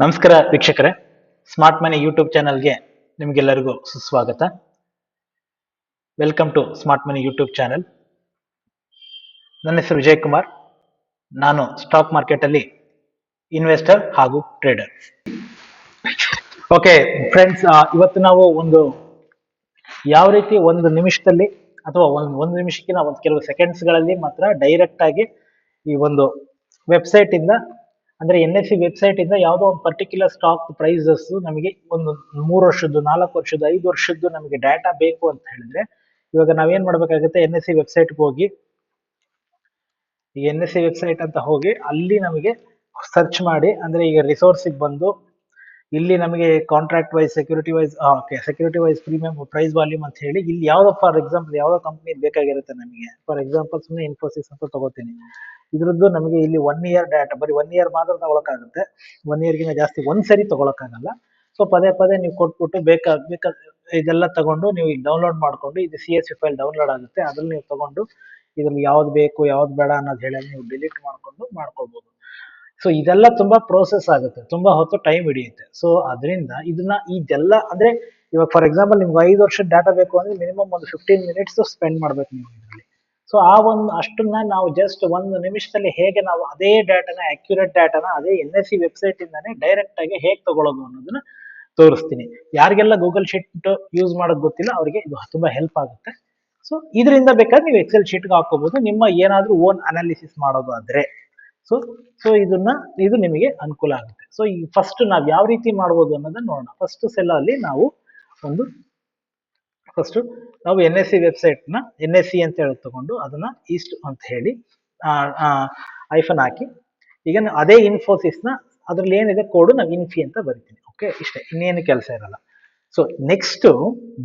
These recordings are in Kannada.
ನಮಸ್ಕಾರ ವೀಕ್ಷಕರೇ. ಸ್ಮಾರ್ಟ್ ಮನಿ ಯೂಟ್ಯೂಬ್ ಚಾನಲ್ಗೆ ನಿಮಗೆಲ್ಲರಿಗೂ ಸುಸ್ವಾಗತ. Welcome to smart money YouTube channel ನನ್ನ ಹೆಸರು ವಿಜಯ್ ಕುಮಾರ್ ನಾನು ಸ್ಟಾಕ್ ಮಾರ್ಕೆಟಲ್ಲಿ ಇನ್ವೆಸ್ಟರ್ ಹಾಗೂ ಟ್ರೇಡರ್ ಓಕೆ ಫ್ರೆಂಡ್ಸ್ ಇವತ್ತು ನಾವು ಒಂದು ಯಾವ ರೀತಿ ಒಂದು ನಿಮಿಷದಲ್ಲಿ ಅಥವಾ ಒಂದು ಒಂದು ನಿಮಿಷಕ್ಕಿಂತ ಒಂದು ಕೆಲವು ಸೆಕೆಂಡ್ಸ್ಗಳಲ್ಲಿ ಮಾತ್ರ ಡೈರೆಕ್ಟ್ ಆಗಿ ಈ ಒಂದು ವೆಬ್ಸೈಟ್ ಇಂದ ಅಂದ್ರೆ ಎನ್ ಎಸ್ ಸಿ ವೆಬ್ಸೈಟ್ ಇಂದ ಯಾವುದೋ ಒಂದು ಪರ್ಟಿಕ್ಯುಲರ್ ಸ್ಟಾಕ್ ಪ್ರೈಸಸ್ ನಮಗೆ ಒಂದು ಮೂರು ವರ್ಷದ್ದು, ನಾಲ್ಕು ವರ್ಷದ್ದು, ಐದು ವರ್ಷದ್ದು ನಮಗೆ ಡಾಟಾ ಬೇಕು ಅಂತ ಹೇಳಿದ್ರೆ, ಇವಾಗ ನಾವೇನ್ ಮಾಡ್ಬೇಕಾಗುತ್ತೆ? ಎನ್ ಎಸ್ ಸಿ ವೆಬ್ಸೈಟ್ಗೆ ಹೋಗಿ ಎನ್ ಎಸ್ ಸಿ ವೆಬ್ಸೈಟ್ ಅಂತ ಹೋಗಿ ಅಲ್ಲಿ ನಮಗೆ ಸರ್ಚ್ ಮಾಡಿ, ಅಂದ್ರೆ ಈಗ ರಿಸೋರ್ಸಿಗೆ ಬಂದು ಇಲ್ಲಿ ನಮಗೆ contract wise security wise okay security wise premium price volume ಅಂತ ಹೇಳಿ, ಇಲ್ಲಿ ಯಾವ್ದು ಫಾರ್ ಎಕ್ಸಾಂಪಲ್ ಯಾವ್ದೋ ಕಂಪನಿ ಬೇಕಾಗಿರುತ್ತೆ ನಮಗೆ. ಫಾರ್ ಎಕ್ಸಾಂಪಲ್ ಸುಮ್ಮನೆ ಇನ್ಫೋಸಿಸ್ ಅಂತ ತಗೋತೀನಿ. ಇದ್ರದ್ದು ನಮಗೆ ಇಲ್ಲಿ ಒನ್ ಇಯರ್ ಡಾಟಾ ಬರೀ ಒನ್ ಇಯರ್ ಮಾತ್ರ ತಗೊಳಕ್ಕಾಗುತ್ತೆ. ಒನ್ ಇಯರ್ಗಿಂತ ಜಾಸ್ತಿ ಒಂದ್ ಸರಿ ತಗೊಳಕ್ಕಾಗಲ್ಲ. ಸೊ ಪದೇ ಪದೇ ನೀವು ಕೊಟ್ಬಿಟ್ಟು ಬೇಕಾ ಬೇಕಾ, ಇದೆಲ್ಲ ತಗೊಂಡು ನೀವು ಡೌನ್ಲೋಡ್ ಮಾಡ್ಕೊಂಡು, ಇದು ಸಿ ಎಸ್ ಫೈಲ್ ಡೌನ್ಲೋಡ್ ಆಗುತ್ತೆ. ಅದ್ರಲ್ಲಿ ನೀವು ತಗೊಂಡು, ಇದ್ರಲ್ಲಿ ಯಾವ್ದು ಬೇಕು, ಯಾವ್ದು ಬೇಡ ಅನ್ನೋದು ಹೇಳಿ ನೀವು ಡಿಲೀಟ್ ಮಾಡ್ಕೊಂಡು ಮಾಡ್ಕೊಳ್ಬಹುದು ಸೊ ಇದೆಲ್ಲ ತುಂಬಾ ಪ್ರೋಸೆಸ್ ಆಗುತ್ತೆ, ತುಂಬಾ ಹೊತ್ತು ಟೈಮ್ ಹಿಡಿಯುತ್ತೆ. ಸೊ ಅದರಿಂದ ಇದನ್ನ ಇದೆಲ್ಲ ಅಂದ್ರೆ ಇವಾಗ ಫಾರ್ ಎಕ್ಸಾಂಪಲ್ ನಿಮ್ಗೆ ಐದು ವರ್ಷದ ಡಾಟಾ ಬೇಕು ಅಂದ್ರೆ ಮಿನಿಮಮ್ ಒಂದು ಫಿಫ್ಟೀನ್ ಮಿನಿಟ್ಸ್ ಸ್ಪೆಂಡ್ ಮಾಡ್ಬೇಕು ನೀವು ಇದರಲ್ಲಿ. ಸೊ ಆ ಒಂದು ಅಷ್ಟನ್ನ ನಾವು ಜಸ್ಟ್ ಒಂದು ನಿಮಿಷದಲ್ಲಿ ಹೇಗೆ ನಾವು ಅದೇ ಡಾಟಾನ ಅಕ್ಯುರೇಟ್ ಡಾಟಾನ ಅದೇ ಎನ್ ಎಸ್ ಸಿ ವೆಬ್ಸೈಟ್ ಇಂದಾನೆ ಡೈರೆಕ್ಟ್ ಆಗಿ ಹೇಗೆ ತಗೊಳ್ಳೋದು ಅನ್ನೋದನ್ನ ತೋರಿಸ್ತೀನಿ. ಯಾರಿಗೆಲ್ಲ ಗೂಗಲ್ ಶೀಟ್ ಯೂಸ್ ಮಾಡೋದು ಗೊತ್ತಿಲ್ಲ, ಅವರಿಗೆ ಇದು ತುಂಬಾ ಹೆಲ್ಪ್ ಆಗುತ್ತೆ. ಸೊ ಇದರಿಂದ ಬೇಕಾದ್ರೆ ನೀವು ಎಕ್ಸೆಲ್ ಶೀಟ್ಗೆ ಹಾಕೋಬಹುದು ನಿಮ್ಮ ಏನಾದ್ರೂ ಓನ್ ಅನಾಲಿಸಿಸ್ ಮಾಡೋದು ಆದ್ರೆ ಸೊ ಸೊ ಇದನ್ನ, ಇದು ನಿಮಗೆ ಅನುಕೂಲ ಆಗುತ್ತೆ. ಸೊ ಈ ಫಸ್ಟ್ ನಾವು ಯಾವ ರೀತಿ ಮಾಡ್ಬೋದು ಅನ್ನೋದನ್ನ ನೋಡೋಣ. ಫಸ್ಟ್ ಸೆಲ್ ಅಲ್ಲಿ ನಾವು ಒಂದು ಫಸ್ಟ್ ನಾವು ಎನ್ ಎಸ್ ಸಿ ವೆಬ್ಸೈಟ್ನ ಎನ್ ಎಸ್ ಸಿ ಅಂತ ಹೇಳಿ ತಗೊಂಡು ಅದನ್ನ ಈಸ್ಟ್ ಅಂತ ಹೇಳಿ ಐಫನ್ ಹಾಕಿ. ಈಗ ಅದೇ ಇನ್ಫೋಸಿಸ್ನ ಅದ್ರಲ್ಲಿ ಏನಿದೆ? ಕೋಡ್ ನಾವು ಇನ್ಫಿ ಅಂತ ಬರಿತೀನಿ ಓಕೆ ಇಷ್ಟೇ. ಇನ್ನೇನು ಕೆಲಸ ಇರಲ್ಲ. ಸೊ ನೆಕ್ಸ್ಟ್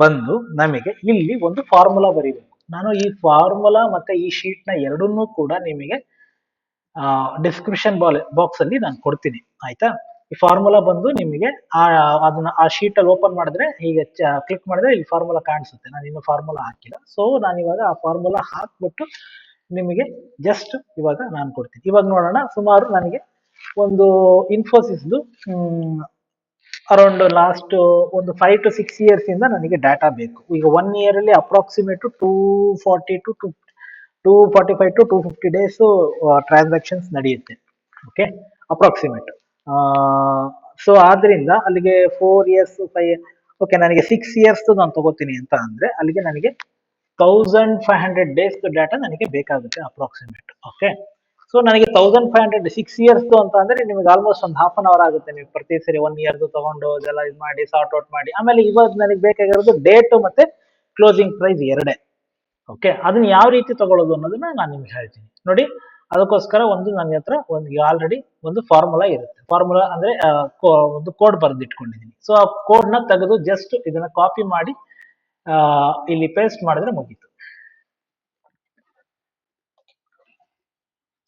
ಬಂದು ನಮಗೆ ಇಲ್ಲಿ ಒಂದು ಫಾರ್ಮುಲಾ ಬರೀಬೇಕು. ನಾನು ಈ ಫಾರ್ಮುಲಾ ಮತ್ತೆ ಈ ಶೀಟ್ನ ಎರಡನ್ನೂ ಕೂಡ ನಿಮಗೆ ಡಿಸ್ಕ್ರಿಪ್ಷನ್ ಬಾಕ್ಸ್ ಅಲ್ಲಿ ನಾನು ಕೊಡ್ತೀನಿ, ಆಯ್ತಾ? ಈ ಫಾರ್ಮುಲಾ ಬಂದು ನಿಮಗೆ ಆ, ಅದನ್ನ ಆ ಶೀಟ್ ಅಲ್ಲಿ ಓಪನ್ ಮಾಡಿದ್ರೆ ಹೀಗೆ ಕ್ಲಿಕ್ ಮಾಡಿದ್ರೆ ಇಲ್ಲಿ ಫಾರ್ಮುಲಾ ಕಾಣಿಸುತ್ತೆ. ನಾನು ಇನ್ನು ಫಾರ್ಮುಲಾ ಹಾಕಿಲ್ಲ. ಸೊ ನಾನು ಇವಾಗ ಆ ಫಾರ್ಮುಲಾ ಹಾಕ್ಬಿಟ್ಟು ನಿಮಗೆ ಜಸ್ಟ್ ಇವಾಗ ನಾನು ಕೊಡ್ತೀನಿ. ಇವಾಗ ನೋಡೋಣ, ಸುಮಾರು ನನಗೆ ಒಂದು ಇನ್ಫೋಸಿಸ್ದು ಅರೌಂಡ್ ಲಾಸ್ಟ್ ಒಂದು ಫೈವ್ ಟು ಸಿಕ್ಸ್ ಇಯರ್ಸ್ ಇಂದ ನನಗೆ ಡಾಟಾ ಬೇಕು. ಈಗ ಒನ್ ಇಯರ್ ಅಲ್ಲಿ approximate two forty to to two forty five to two fifty days transactions ನಡೆಯುತ್ತೆ. ಓಕೆ ಅಪ್ರಾಕ್ಸಿಮೇಟ್ ಸೊ ಆದ್ರಿಂದ ಅಲ್ಲಿಗೆ ಫೋರ್ ಇಯರ್ಸ್ ಫೈವ್ ಓಕೆ ನನಗೆ ಸಿಕ್ಸ್ ಇಯರ್ಸ್ ನಾನು ತಗೋತೀನಿ ಅಂತ ಅಂದ್ರೆ ಅಲ್ಲಿಗೆ ನನಗೆ thousand five hundred days data ನನಗೆ ಬೇಕಾಗುತ್ತೆ ಅಪ್ರಾಕ್ಸಿಮೇಟ್ ಓಕೆ ಸೊ ನನಗೆ thousand five hundred six years ಅಂತ ಅಂದ್ರೆ ನಿಮಗೆ ಆಲ್ಮೋಸ್ಟ್ ಒಂದು ಹಾಫ್ ಅನ್ ಅವರ್ ಆಗುತ್ತೆ ನೀವು ಪ್ರತಿ ಸರಿ ಒನ್ ಇಯರ್ದು ತಗೊಂಡು ಅದೆಲ್ಲ ಇದು ಮಾಡಿ ಸಾರ್ಟ್ ಔಟ್ ಮಾಡಿ. ಆಮೇಲೆ ಇವಾಗ ನನಗೆ ಬೇಕಾಗಿರೋದು ಡೇಟ್ ಮತ್ತೆ ಕ್ಲೋಸಿಂಗ್ ಪ್ರೈಸ್ ಎರಡೇ. ಓಕೆ ಅದನ್ನ ಯಾವ ರೀತಿ ತಗೊಳ್ಳೋದು ಅನ್ನೋದನ್ನ ನಾನು ನಿಮ್ಗೆ ಹೇಳ್ತೀನಿ. ನೋಡಿ, ಅದಕ್ಕೋಸ್ಕರ ಒಂದು ನನ್ನ ಹತ್ರ ಒಂದು ಆಲ್ರೆಡಿ ಒಂದು ಫಾರ್ಮುಲಾ ಇರುತ್ತೆ. ಫಾರ್ಮುಲಾ ಅಂದ್ರೆ ಒಂದು ಕೋಡ್ ಬರೆದಿಟ್ಕೊಂಡಿದ್ದೀನಿ ಸೊ ಆ ಕೋಡ್ನ ತೆಗೆದು ಜಸ್ಟ್ ಇದನ್ನ ಕಾಪಿ ಮಾಡಿ ಇಲ್ಲಿ ಪೇಸ್ಟ್ ಮಾಡಿದ್ರೆ ಮುಗೀತು.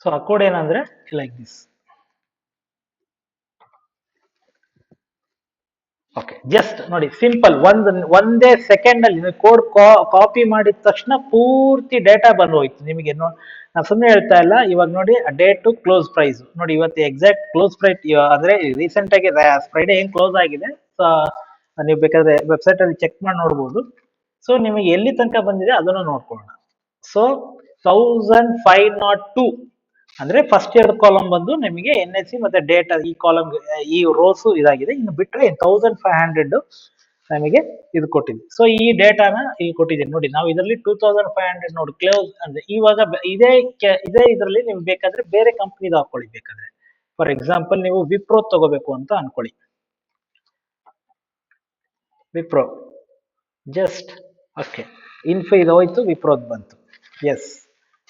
ಸೊ ಆ ಕೋಡ್ ಏನಂದ್ರೆ ಲೈಕ್ ದಿಸ್ ಓಕೆ ಜಸ್ಟ್ ನೋಡಿ ಸಿಂಪಲ್ ಒಂದ್, ಒಂದೇ ಸೆಕೆಂಡ್ ಅಲ್ಲಿ ಕೋಡ್ ಕಾಪಿ ಮಾಡಿದ ತಕ್ಷಣ ಪೂರ್ತಿ ಡೇಟಾ ಬಂದು ಹೋಯ್ತು ನಿಮಗೆ ನಾನು ಸುಮ್ಮನೆ ಹೇಳ್ತಾ ಇಲ್ಲ. ಇವಾಗ ನೋಡಿ ಡೇಟ್ ಟು ಕ್ಲೋಸ್ ಪ್ರೈಸ್ ನೋಡಿ, ಇವತ್ತು ಎಕ್ಸಾಕ್ಟ್ ಕ್ಲೋಸ್ ಪ್ರೈಸ್ ಅಂದ್ರೆ ರೀಸೆಂಟ್ ಆಗಿ ಫ್ರೈಡೆ ಏನ್ ಕ್ಲೋಸ್ ಆಗಿದೆ. ಸೊ ನೀವು ಬೇಕಾದ್ರೆ ವೆಬ್ಸೈಟ್ ಅಲ್ಲಿ ಚೆಕ್ ಮಾಡಿ ನೋಡ್ಬೋದು. ಸೊ ನಿಮಗೆ ಎಲ್ಲಿ ತನಕ ಬಂದಿದೆ ಅದನ್ನು ನೋಡ್ಕೊಳ್ಳೋಣ. So thousand five not two ಅಂದ್ರೆ ಫಸ್ಟ್ ಇಯರ್ ಕಾಲಮ್ ಬಂದು ನಿಮಗೆ ಎನ್ ಎಸ್ ಸಿ ಮತ್ತೆ ಡೇಟಾ ಈ ಕಾಲಮ್ ಈ ರೋಸ್ ಇದಾಗಿದೆ. ಇನ್ನು ಬಿಟ್ರೆ ತೌಸಂಡ್ ಫೈವ್ ಹಂಡ್ರೆಡ್ ನಮಗೆ ಇದು ಕೊಟ್ಟಿದೆ. ಸೊ ಈ ಡೇಟಾನ ಇಲ್ಲಿ ಕೊಟ್ಟಿದ್ದೀನಿ. ನೋಡಿ, ನಾವು ಇದರಲ್ಲಿ ಟೂ ತೌಸಂಡ್ ಫೈವ್ ಹಂಡ್ರೆಡ್ ನೋಡಿ ಕ್ಲೋಸ್ ಅಂದ್ರೆ ಇವಾಗ ಇದೇ ಇದೇ ಇದರಲ್ಲಿ ನಿಮ್ಗೆ ಬೇಕಾದ್ರೆ ಬೇರೆ ಕಂಪ್ನಿದು ಹಾಕೊಳ್ಳಿ ಬೇಕಾದ್ರೆ. ಫಾರ್ ಎಕ್ಸಾಂಪಲ್ ನೀವು ವಿಪ್ರೋ ತಗೋಬೇಕು ಅಂತ ಅನ್ಕೊಳ್ಳಿ. ವಿಪ್ರೋ ಜಸ್ಟ್ ಓಕೆ ಇನ್ಫೋ ಇದು ಹೋಯ್ತು ವಿಪ್ರೋದ್ ಬಂತು. ಎಸ್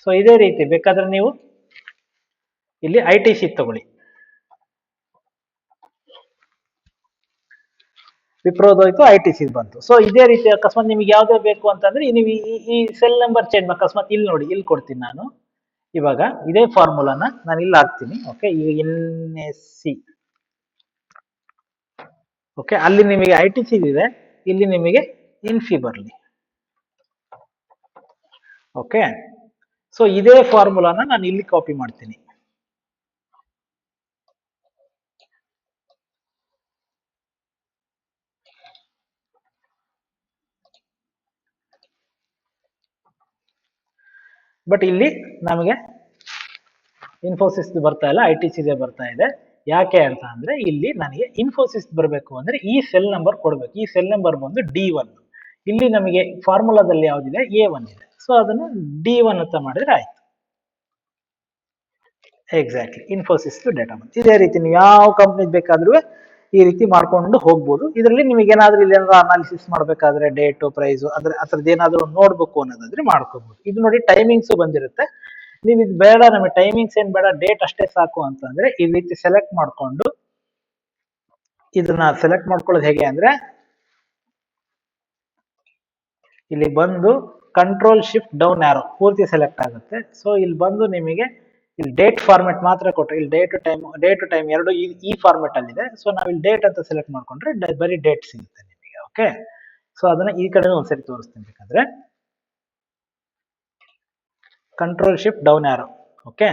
ಸೊ ಇದೇ ರೀತಿ ಬೇಕಾದ್ರೆ ನೀವು ಇಲ್ಲಿ ಐ ಟಿ ಸಿ ತಗೊಳ್ಳಿ. ವಿಪ್ರೋದೋಯ್ತು ಐ ಟಿ ಸಿ ಬಂತು. ಸೊ ಇದೇ ರೀತಿ ಅಕಸ್ಮಾತ್ ನಿಮಗೆ ಯಾವ್ದೇ ಬೇಕು ಅಂತಂದ್ರೆ ನೀವು ಈ- ಸೆಲ್ ನಂಬರ್ ಚೇಂಜ್ ಅಕಸ್ಮಾತ್ ಇಲ್ಲಿ ನೋಡಿ, ಇಲ್ಲಿ ಕೊಡ್ತೀನಿ ನಾನು. ಇವಾಗ ಇದೇ ಫಾರ್ಮುಲಾನ ನಾನು ಇಲ್ಲಿ ಹಾಕ್ತೀನಿ ಓಕೆ ಈಗ ಎನ್ ಎಸ್ ಸಿ ಓಕೆ ಅಲ್ಲಿ ನಿಮಗೆ ಐ ಟಿ ಸಿ ಇದೆ, ಇಲ್ಲಿ ನಿಮಗೆ ಇನ್ಫಿ ಬರಲಿ. ಓಕೆ ಸೊ ಇದೇ ಫಾರ್ಮುಲಾನ ನಾನು ಇಲ್ಲಿ ಕಾಪಿ ಮಾಡ್ತೀನಿ. ಬಟ್ ಇಲ್ಲಿ ನಮಗೆ ಇನ್ಫೋಸಿಸ್ ಬರ್ತಾ ಇಲ್ಲ ಐ ಟಿ ಸಿದೆ ಬರ್ತಾ ಇದೆ. ಯಾಕೆ ಅಂತ ಅಂದ್ರೆ ಇಲ್ಲಿ ನನಗೆ ಇನ್ಫೋಸಿಸ್ ಬರಬೇಕು ಅಂದ್ರೆ ಈ ಸೆಲ್ ನಂಬರ್ ಕೊಡಬೇಕು. ಈ ಸೆಲ್ ನಂಬರ್ ಬಂದು ಡಿ ಒನ್ ಇಲ್ಲಿ ನಮಗೆ ಫಾರ್ಮುಲಾದಲ್ಲಿ ಯಾವ್ದಿದೆ? ಎ ಒನ್ ಇದೆ. ಸೊ ಅದನ್ನು ಡಿ ಒನ್ ಅಂತ ಮಾಡಿದ್ರೆ ಆಯ್ತು. ಎಕ್ಸಾಕ್ಟ್ಲಿ ಇನ್ಫೋಸಿಸ್ ಡೇಟಾ ಬಂತು. ಇದೇ ರೀತಿ ನೀವು ಯಾವ ಕಂಪ್ನಿ ಬೇಕಾದ್ರೂ ಈ ರೀತಿ ಮಾಡ್ಕೊಂಡು ಹೋಗ್ಬೋದು. ಇದರಲ್ಲಿ ನಿಮಗೆ ಏನಾದ್ರೂ ಇಲ್ಲಿ ಏನಾದ್ರು ಅನಾಲಿಸಿಸ್ ಮಾಡ್ಬೇಕಾದ್ರೆ ಡೇಟು ಪ್ರೈಸು ಅದ್ರ ಅದ್ರದ್ದು ಏನಾದ್ರು ನೋಡ್ಬೇಕು ಅನ್ನೋದಾದ್ರೆ ಮಾಡ್ಕೋಬಹುದು ಇದು ನೋಡಿ ಟೈಮಿಂಗ್ಸ್ ಬಂದಿರುತ್ತೆ. ನೀವು ಇದು ಬೇಡ, ನಮಗೆ ಟೈಮಿಂಗ್ಸ್ ಏನ್ ಬೇಡ ಡೇಟ್ ಅಷ್ಟೇ ಸಾಕು ಅಂತಂದ್ರೆ ಈ ರೀತಿ ಸೆಲೆಕ್ಟ್ ಮಾಡ್ಕೊಂಡು ಇದನ್ನ ಸೆಲೆಕ್ಟ್ ಮಾಡ್ಕೊಳ್ಳೋದು ಹೇಗೆ ಅಂದ್ರೆ ಇಲ್ಲಿ ಬಂದು ಕಂಟ್ರೋಲ್ ಶಿಫ್ಟ್ ಡೌನ್ ಆರೋ ಪೂರ್ತಿ ಸೆಲೆಕ್ಟ್ ಆಗುತ್ತೆ. ಸೊ ಇಲ್ಲಿ ಬಂದು ನಿಮಗೆ ಇಲ್ಲಿ ಡೇಟ್ ಫಾರ್ಮೆಟ್ ಮಾತ್ರ ಕೊಟ್ಟರೆ ಇಲ್ಲಿ ಡೇಟ್ ಟೈಮ್ ಡೇಟ್ ಟೈಮ್ ಎರಡು ಈ ಫಾರ್ಮೆಟ್ ಅಲ್ಲಿ ಇದೆ ಸೊ ನಾವು ಇಲ್ಲಿ ಡೇಟ್ ಅಂತ ಸೆಲೆಕ್ಟ್ ಮಾಡ್ಕೊಂಡ್ರೆ ಡ- ಬರೀ ಡೇಟ್ ಸಿಗುತ್ತೆ ನಿಮಗೆ ಓಕೆ ಸೊ ಅದನ್ನ ಈ ಕಡೆ ಒಂದ್ಸರಿ ತೋರಿಸ್ತೀನಿ ಬೇಕಾದ್ರೆ. ಕಂಟ್ರೋಲ್ ಶಿಫ್ಟ್ ಡೌನ್ ಯಾರೋ ಓಕೆ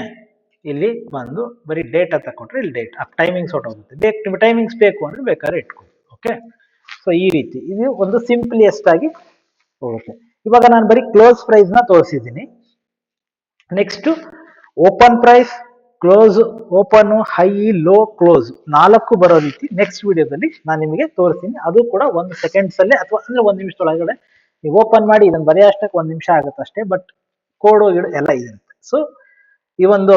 ಇಲ್ಲಿ ಬಂದು ಬರೀ ಡೇಟ್ ಅಂತ ಕೊಟ್ರೆ ಇಲ್ಲಿ ಡೇಟ್ ಟೈಮಿಂಗ್ಸ್ ಹೊಟ್ಟೋಗುತ್ತೆ ಬೇಕು, ನಿಮಗೆ ಟೈಮಿಂಗ್ಸ್ ಬೇಕು ಅಂದ್ರೆ ಬೇಕಾದ್ರೆ ಇಟ್ಕೊಳ್ಳಿ ಓಕೆ ಸೊ ಈ ರೀತಿ. ಇದು ಒಂದು ಸಿಂಪ್ಲಿಯೆಸ್ಟ್ ಆಗಿ ಹೋಗುತ್ತೆ. ಇವಾಗ ನಾನು ಬರೀ ಕ್ಲೋಸ್ ಪ್ರೈಸ್ನ ತೋರಿಸಿದ್ದೀನಿ. Next open price, close, open, high, low, close ನಾಲ್ಕು ಬರೋ ರೀತಿ ನೆಕ್ಸ್ಟ್ ವಿಡಿಯೋದಲ್ಲಿ ನಾನು ನಿಮಗೆ ತೋರಿಸ್ತೀನಿ. ಅದು ಕೂಡ ಒಂದು ಸೆಕೆಂಡ್ಸ್ ಅಲ್ಲೇ ಅಥವಾ ಅಂದ್ರೆ ಒಂದು ನಿಮಿಷದೊಳಗಡೆ ನೀವು ಓಪನ್ ಮಾಡಿ ಇದನ್ನು ಬರೆಯೋ ಅಷ್ಟಕ್ಕೆ ಒಂದು ನಿಮಿಷ ಆಗುತ್ತೆ ಅಷ್ಟೇ ಬಟ್ ಕೋಡು ಗಿಡ ಎಲ್ಲ ಇರುತ್ತೆ. ಸೊ ಈ ಒಂದು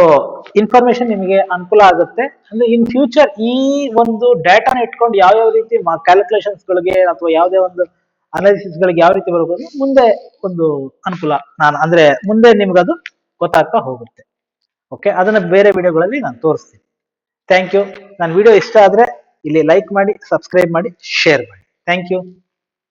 ಇನ್ಫಾರ್ಮೇಶನ್ ನಿಮಗೆ ಅನುಕೂಲ ಆಗುತ್ತೆ. ಅಂದ್ರೆ ಇನ್ ಫ್ಯೂಚರ್ ಈ ಒಂದು ಡೇಟಾನ ಇಟ್ಕೊಂಡು ಯಾವ್ಯಾವ ರೀತಿ ಕ್ಯಾಲ್ಕುಲೇಷನ್ಸ್ ಗಳಿಗೆ ಅಥವಾ ಯಾವುದೇ ಒಂದು ಅನಾಲಿಸಿಸ್ ಗಳಿಗೆ ಯಾವ ರೀತಿ ಬರಬಹುದು ಮುಂದೆ ಒಂದು ಅನುಕೂಲ ನಾನು ಅಂದ್ರೆ ಮುಂದೆ ನಿಮ್ಗದು ಗೊತ್ತಾಗ್ತಾ ಹೋಗುತ್ತೆ. ಓಕೆ ಅದನ್ನ ಬೇರೆ ವಿಡಿಯೋಗಳಲ್ಲಿ ನಾನು ತೋರಿಸ್ತೀನಿ. ಥ್ಯಾಂಕ್ ಯು ನನ್ನ ವಿಡಿಯೋ ಇಷ್ಟ ಆದ್ರೆ ಇಲ್ಲಿ ಲೈಕ್ ಮಾಡಿ ಸಬ್ಸ್ಕ್ರೈಬ್ ಮಾಡಿ ಶೇರ್ ಮಾಡಿ. Thank you